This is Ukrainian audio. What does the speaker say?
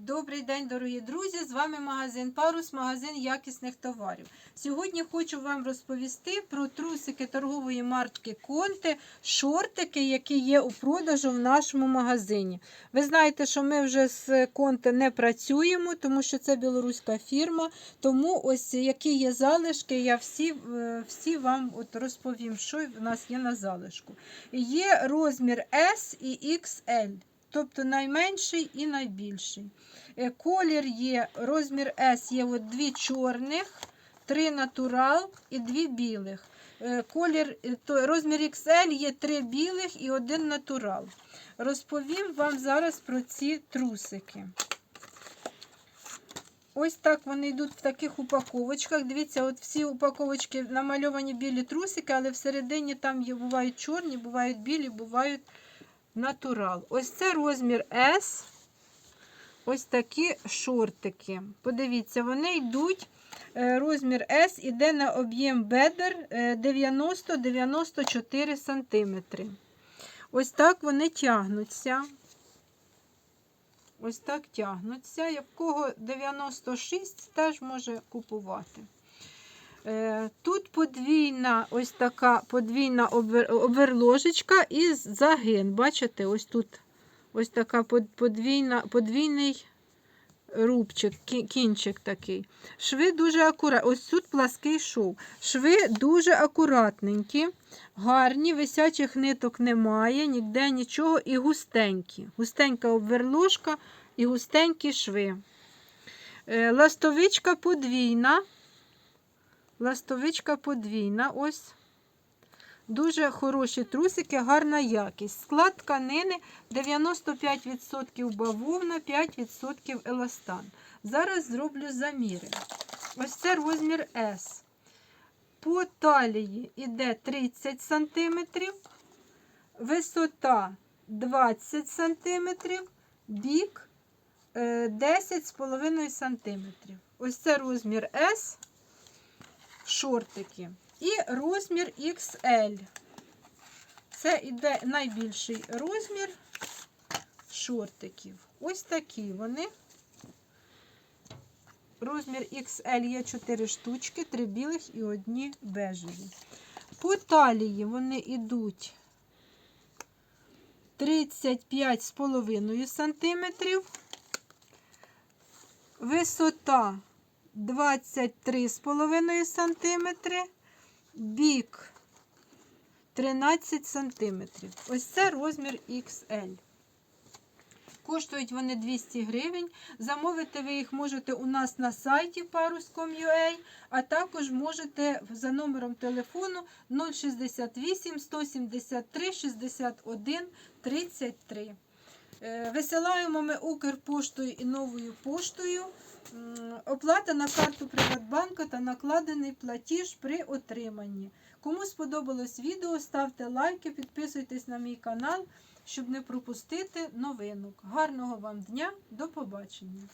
Добрий день, дорогі друзі! З вами магазин Парус, магазин якісних товарів. Сьогодні хочу вам розповісти про трусики торгової марки Конте, шортики, які є у продажу в нашому магазині. Ви знаєте, що ми вже з Конте не працюємо, тому що це білоруська фірма. Тому ось які є залишки, я всі, е, всі вам от розповім, що в нас є на залишку. Є розмір S і XL. Тобто найменший і найбільший. Е, Колір є, розмір S є от дві чорних, три натурал і дві білих. Е, Колір, е, то, розмір XL є три білих і один натурал. Розповім вам зараз про ці трусики. Ось так вони йдуть в таких упаковочках. Дивіться, от всі упаковочки намальовані білі трусики, але всередині там є, бувають чорні, бувають білі, бувають натурал. Ось це розмір S. Ось такі шортики. Подивіться, вони йдуть. е, Розмір S іде на об'єм бедер е, 90-94 см. Ось так вони тягнуться. Ось так тягнуться. Якого 96 теж може купувати. Е, Тут подвійна ось така подвійна обер- оверложечка і загин. Бачите, ось тут ось така подвійна, подвійний рубчик, кінчик такий. Шви дуже акуратні. Ось тут плаский шов. Шви дуже акуратненькі, гарні, висячих ниток немає, ніде нічого і густенькі. Густенька обверложка і густенькі шви. Е, Ластовичка подвійна. Ластовичка подвійна. Ось. Дуже хороші трусики, гарна якість. Склад тканини 95% бавовна, 5% еластан. Зараз зроблю заміри. Ось це розмір S. По талії йде 30 см, висота 20 см, бік е, 10,5 см. Ось це розмір S шортики. І розмір XL. Це іде найбільший розмір шортиків. Ось такі вони. Розмір XL є 4 штучки, 3 білих і одні бежеві. По талії вони йдуть 35,5 см. Висота 23,5 см, бік 13 см. Ось це розмір XL. Коштують вони 200 гривень. Замовити ви їх можете у нас на сайті parus.com.ua, а також можете за номером телефону 068 173 61 33. Е, Висилаємо ми Укрпоштою і новою поштою. Оплата на карту Приватбанка та накладений платіж при отриманні. Кому сподобалось відео, ставте лайки, підписуйтесь на мій канал, щоб не пропустити новинок. Гарного вам дня, до побачення!